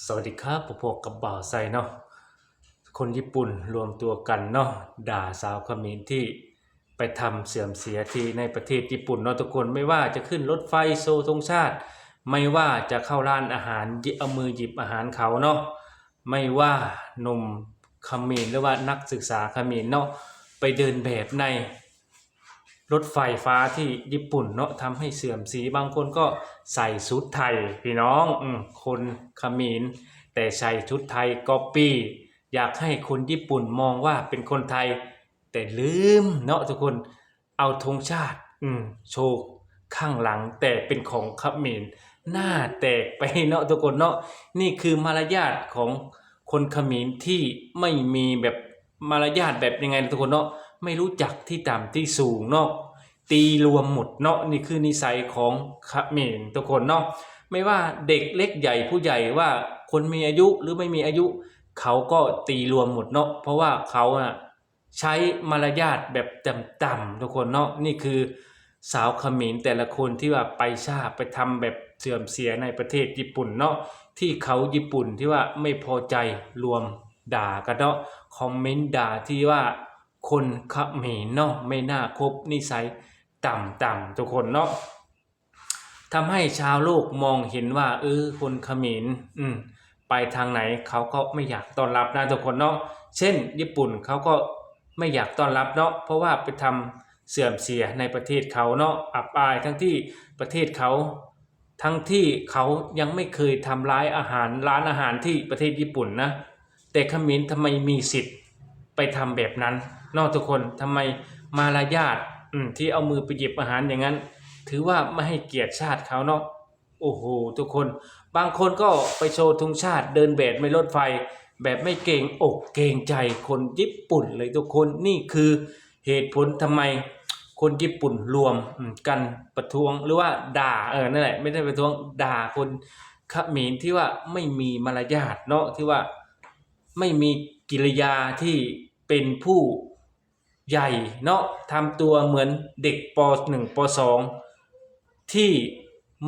สวัสดีครับผมพวกกับบ่าวไซเนาะคนญี่ปุ่นรวมตัวกันเนาะด่าสาวเขมรที่ไปทำเสื่อมเสียที่ในประเทศญี่ปุ่นเนาะทุกคนไม่ว่าจะขึ้นรถไฟโซธงชาติ ไม่ว่าจะเข้าร้านอาหารยเอามือหยิบอาหารเขาเนาะไม่ว่าหนุ่มเขมรหรือว่านักศึกษาเขมรเนาะไปเดินแบบใน รถไฟฟ้าที่ญี่ปุ่นเนาะทำให้เสื่อมสีบางคนก็ใส่ชุดไทยพี่น้องอคนขมรแต่ใส่ชุดไทยก๊อปปี้อยากให้คนญี่ปุ่นมองว่าเป็นคนไทย แต่ลืมเนาะทุกคนเอาธงชาติ อืมโชว์ข้างหลังแต่เป็นของขมรหน้าแตกไปเนาะทุกคนเนาะนี่คือมารยาทของคนขมรที่ไม่มีแบบมารยาทแบบยังไงทุกคนเนาะไม่รู้จักที่ต่ำที่สูงเนาะ ตีรวมหมดเนาะนี่คือนิสัยของขเขมรทุกคนเนาะไม่ว่าเด็กเล็กใหญ่ผู้ใหญ่ว่าคนมีอายุหรือไม่มีอายุ เขาก็ตีรวมหมดเนาะเพราะว่าเขาน่ะใช้มารยาทแบบต่ำๆทุกคนเนาะนี่คือสาวเขมรแต่ละคนที่ว่าไปชาไปทำแบบเสื่อมเสียในประเทศญี่ปุ่นเนาะที่เขาญี่ปุ่นที่ว่าไม่พอใจรวมด่ากันเนาะคอมเมนต์ด่าที่ว่าคนเขมรเนาะไม่น่าคบนิสัย ต่ำๆทุกคนเนาะทำให้ชาวโลกมองเห็นว่าเออคนเขมรอืมไปทางไหนเขาก็ไม่อยากต้อนรับนะทุกคนเนาะเช่น ญี่ปุ่นเขาก็ไม่อยากต้อนรับเนาะเพราะว่าไปทำเสื่อมเสียในประเทศเขาเนาะอับอายทั้งที่ประเทศเขา ทั้งที่เขายังไม่เคยทำร้ายอาหารร้านอาหารที่ประเทศญี่ปุ่นนะแต่ขมรทำไมมีสิทธิ์ไปทำแบบนั้นนอกทุกคนทำไมมารยาท อืมที่เอามือไปหยิบอาหารอย่างนั้น ถือว่าไม่ให้เกียรติชาติเขาเนาะโอ้โหทุกคน บางคนก็ไปโชว์ธงชาติเดินแบบไม่รถไฟ แบบไม่เกรงอกเกรงใจคนญี่ปุ่นเลยทุกคนนี่คือเหตุผลทำไมคนญี่ปุ่นรวมกันประท้วงหรือว่าด่าเออนั่นแหละไม่ได้ประท้วงด่าคนขมรที่ว่าไม่มีมารยาทเนาะที่ว่าไม่มีกิริยาที่เป็นผู้ ใหญ่เนาะทำตัวเหมือนเด็กป .1 ป .2 ที่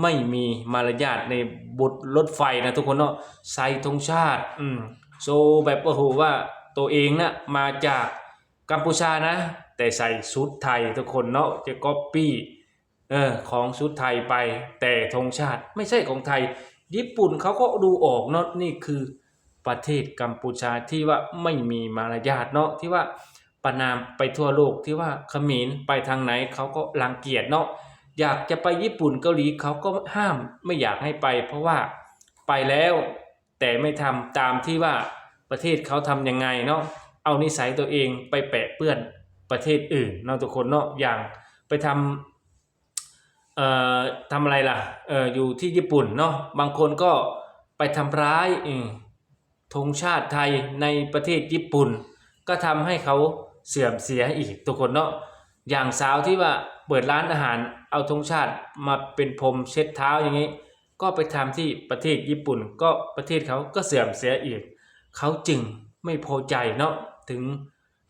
ไม่มีมารยาทในบทรถไฟนะทุกคนเนาะใส่ธงชาติอืมโชว์แบบโอ้โหว่าตัวเองนะมาจากกัมพูชานะ แต่ใส่ชุดไทยทุกคนเนาะจะก๊อปปี้เออของชุดไทยไป แต่ธงชาติไม่ใช่ของไทย ญี่ปุ่นเขาก็ดูออกเนาะนี่คือประเทศกัมพูชาที่ว่าไม่มีมารยาทเนาะที่ว่า ประนามไปทั่วโลกที่ว่าเขมรไปทางไหนเขาก็รังเกียจเนาะอยากจะไปญี่ปุ่นเกาหลีเขาก็ห้ามไม่อยากให้ไป เพราะว่าไปแล้วแต่ไม่ทำตามที่ว่าประเทศเขาทำยังไงเนาะเอานิสัยตัวเองไปแปะเปื้อนประเทศอื่นเนาะทุกคนเนาะอย่างไปทำเอ่อทำอะไรล่ะเอ่ออยู่ที่ญี่ปุ่นเนาะบางคนก็ไปทำร้ายธงชาติไทยในประเทศญี่ปุ่น ก็ทำให้เขา เสื่อมเสียอีกทุกคนเนาะอย่างสาวที่ว่าเปิดร้านอาหารเอาธงชาติมาเป็นพรมเช็ดเท้าอย่างนี้ ก็ไปทำที่ประเทศญี่ปุ่น ก็ประเทศเขาก็เสื่อมเสียอีก เขาจึงไม่พอใจเนาะถึง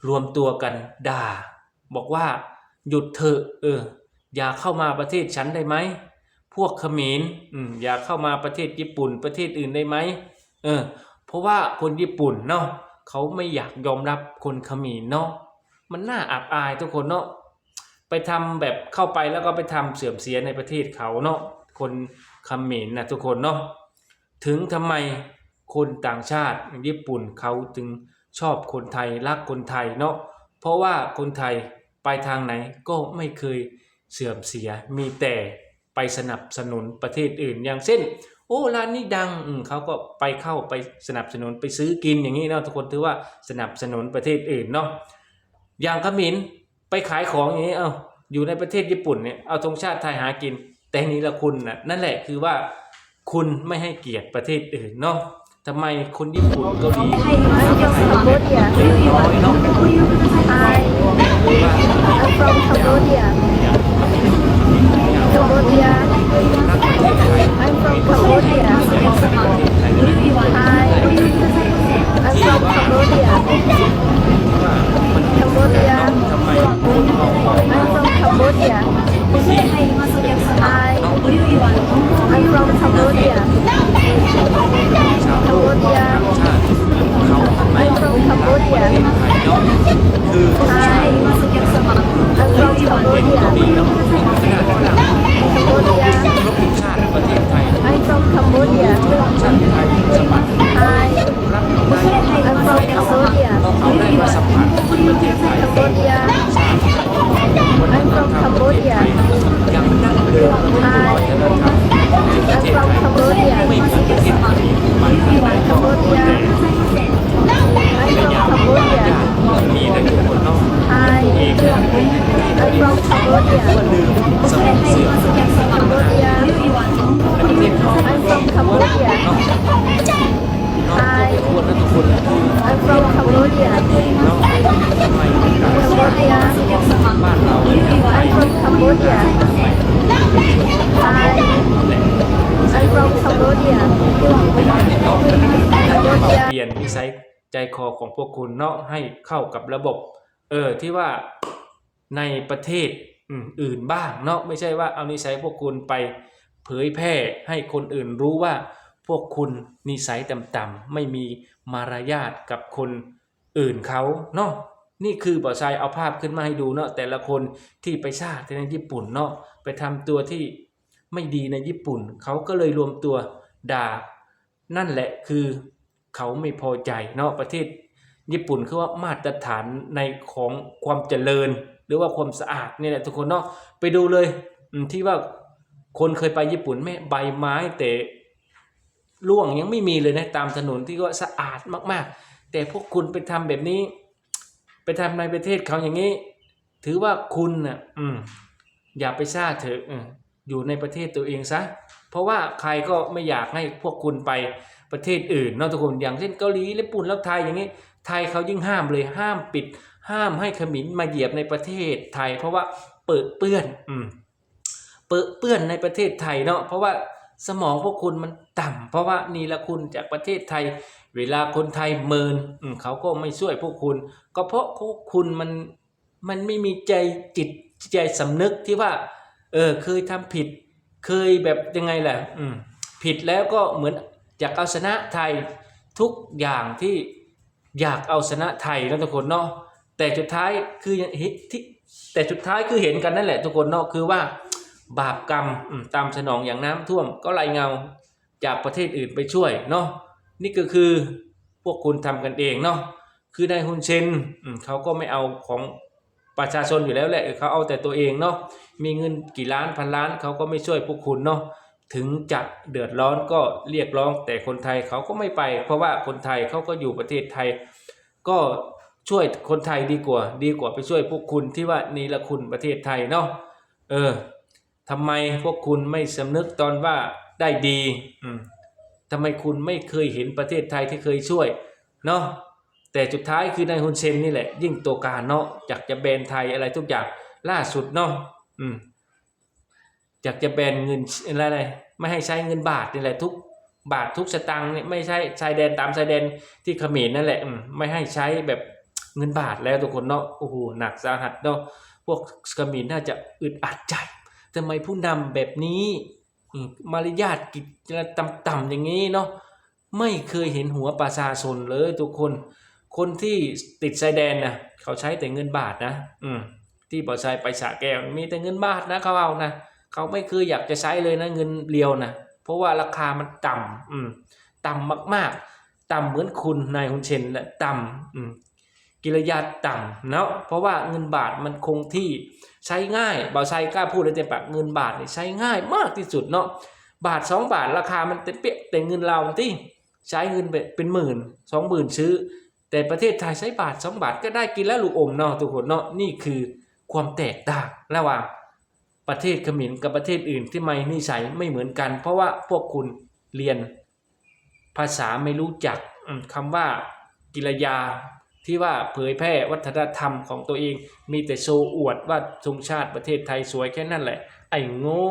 รวมตัวกันด่า บอกว่าหยุดเถอะเออ อย่าเข้ามาประเทศฉันได้ไหมพวกเขมรอืมอย่าเข้ามาประเทศญี่ปุ่นประเทศอื่นได้ไหมเออ เพราะว่าคนญี่ปุ่นเนาะเขาไม่อยากยอมรับคนเขมรเนาะ มันน่าอับอายทุกคนเนาะไปทำแบบเข้าไปแล้วก็ไปทำเสื่อมเสียในประเทศเขาเนาะคนเขมรนะทุกคนเนาะถึงทำไมคนต่างชาติญี่ปุ่นเขาจึงชอบคนไทยรักคนไทยเนาะเพราะว่าคนไทยไปทางไหนก็ไม่เคยเสื่อมเสียมีแต่ไปสนับสนุนประเทศอื่น อย่างเช่น โอ้ร้านนี้ดังอืเขาก็ไปเข้าไปสนับสนุนไปซื้อกินอย่างนี้เนาะทุกคนถือว่าสนับสนุนประเทศอื่นเนาะ อย่างขมินไปขายของอย่างนี้เอาอยู่ในประเทศญี่ปุ่นเนี่ยเอาธงชาติไทยหากิน แต่นี่ละคุณนะนั่นแหละคือว่าคุณไม่ให้เกียรติประเทศอื่นเนาะทำไมคนญี่ปุ่นเกาหลี Cambodia. เล็กน้อยเนาะ Hi, I'm from Cambodia. Cambodia. I'm from Cambodia. Hi, I'm from Cambodia. Cambodia. ทำไมคนมองว่า I'm from Cambodia. Hi, I'm from Cambodia. นิสัยใจคอ ของพวกคุณเนาะให้เข้ากับระบบ เออที่ว่าในประเทศอื่นบ้างเนาะไม่ใช่ว่าเอานิสัยพวกคุณไปเผยแพร่ให้คนอื่นรู้ว่าพวกคุณนิสัยต่ำๆไม่มีมารยาทกับคนอื่นเขาเนาะนี่คือบอชายเอาภาพขึ้นมาให้ดูเนาะแต่ละคนที่ไปชาติในญี่ปุ่นเนาะไปทำตัวที่ไม่ดีในญี่ปุ่น เขาก็เลยรวมตัวด่า นั่นแหละคือเขาไม่พอใจเนาะประเทศ ญี่ปุ่นคือว่ามาตรฐานในของความเจริญ หรือว่าความสะอาดนี่แหละทุกคนเนาะไปดูเลยที่ว่าคนเคยไปญี่ปุ่นแม่ใบไม้แต่ร่วงยังไม่มีเลยนะตามถนนที่ว่าสะอาดมาก ๆ แต่พวกคุณไปทำแบบนี้ ไปทำในประเทศเขาอย่างนี้ ถือว่าคุณน่ะอืมอย่าไปซ่าเถอะอยู่ในประเทศตัวเองซะเพราะว่าใครก็ไม่อยากให้พวกคุณไปประเทศอื่นเนอกทุกคนอย่างเช่นเกาหลีญี่ปุ่นแล้วไทยอย่างนี้ ไทยเขายิ่งห้ามเลยห้ามปิด ห้ามให้ขมิ้นมาเหยียบในประเทศไทย เพราะว่าเปิดเปื้อนอืมเปิดเปื้อนในประเทศไทยเนาะเพราะว่าสมองพวกคุณมันต่ำเพราะว่านี่ละคุณจากประเทศไทย เวลาคนไทยเมินอืมเขาก็ไม่ช่วยพวกคุณ ก็เพราะพวกคุณมันมันไม่มีใจจิตใจสำนึกที่ว่า เออเคยทำผิด เคยแบบยังไงแหละอืมผิดแล้วก็เหมือนอยากเอาชนะไทยทุกอย่างที่ อยากเอาชนะไทยนะทุกคนเนาะแต่สุดท้ายคืออย่างที่แต่สุดท้ายคือเห็นกันนั่นแหละทุกคนเนาะคือว่าบาปกรรมตามสนองอย่างน้ำท่วมก็ไหลเงาจากประเทศอื่นไปช่วยเนาะนี่ก็คือพวกคุณทำกันเองเนาะคือนายฮุนเซนเขาก็ไม่เอาของประชาชนอยู่แล้วแหละเขาเอาแต่ตัวเองเนาะมีเงินกี่ล้านพันล้านเขาก็ไม่ช่วยพวกคุณเนาะ ถึงจะเดือดร้อนก็เรียกร้อง แต่คนไทยเขาก็ไม่ไป เพราะว่าคนไทยเขาก็อยู่ประเทศไทย ก็ช่วยคนไทยดีกว่า ดีกว่าไปช่วยพวกคุณที่ว่านี่ละคุณประเทศไทยเนาะเออทำไมพวกคุณไม่สำนึกตอนว่าได้ดีอืมทำไมคุณไม่เคยเห็นประเทศไทยที่เคยช่วยเนาะแต่สุดท้ายคือนายฮุนเซนนี่แหละ ยิ่งตัวการเนาะอยากจะแบนไทยอะไรทุกอย่างล่าสุดเนาะอืม อยากจะแบนเงินอะไรไม่ให้ใช้เงินบาทนี่แหละทุกบาททุกสตางค์เนี่ยไม่ใช่ชายแดนตามชายแดนที่เขมรนั่นแหละไม่ให้ใช้แบบเงินบาทแล้วทุกคนเนาะโอ้โหหนักสาหัสเนาะพวกเขมรน่าจะอึดอัดใจทำไมผู้นำแบบนี้มารยาทกิจต่ำๆอย่างนี้เนาะไม่เคยเห็นหัวประชาชนเลยทุกคน คนที่ติดชายแดนนะเขาใช้แต่เงินบาทนะ อืมที่ปอชายไปสะแก้วมีแต่เงินบาทนะเขาเอานะ เขาไม่เคยอยากจะใช้เลยนะเงินเรียวนะเพราะว่าราคามันต่ำอืมต่ำมากๆ ต่ำเหมือนคุณนายฮุนเชนและต่ำอืมกิริยาต่ำเนาะเพราะว่าเงินบาทมันคงที่ใช้ง่ายบ่าวชัยกล้าพูดเลยแต่ปากเงินบาทเนี่ยใช้ง่ายมากที่สุดเนาะบาทสองบาทราคามันเต็มเปี้ยแต่เงินเราที่ใช้เงินเป็นหมื่นสองหมื่นซื้อ แต่ประเทศไทยใช้บาทสองบาทก็ได้กินแล้วลูกอมเนาะทุกคนเนาะนี่คือความแตกต่างระหว่าง ประเทศเขมรกับประเทศอื่นที่ไม่นิสัยไม่เหมือนกัน เพราะว่าพวกคุณเรียนภาษาไม่รู้จักอืมคำว่ากิริยาที่ว่าเผยแพร่วัฒนธรรมของตัวเอง มีแต่โชว์อวดว่าธงชาติประเทศไทยสวยแค่นั้นแหละ ไอ้โง่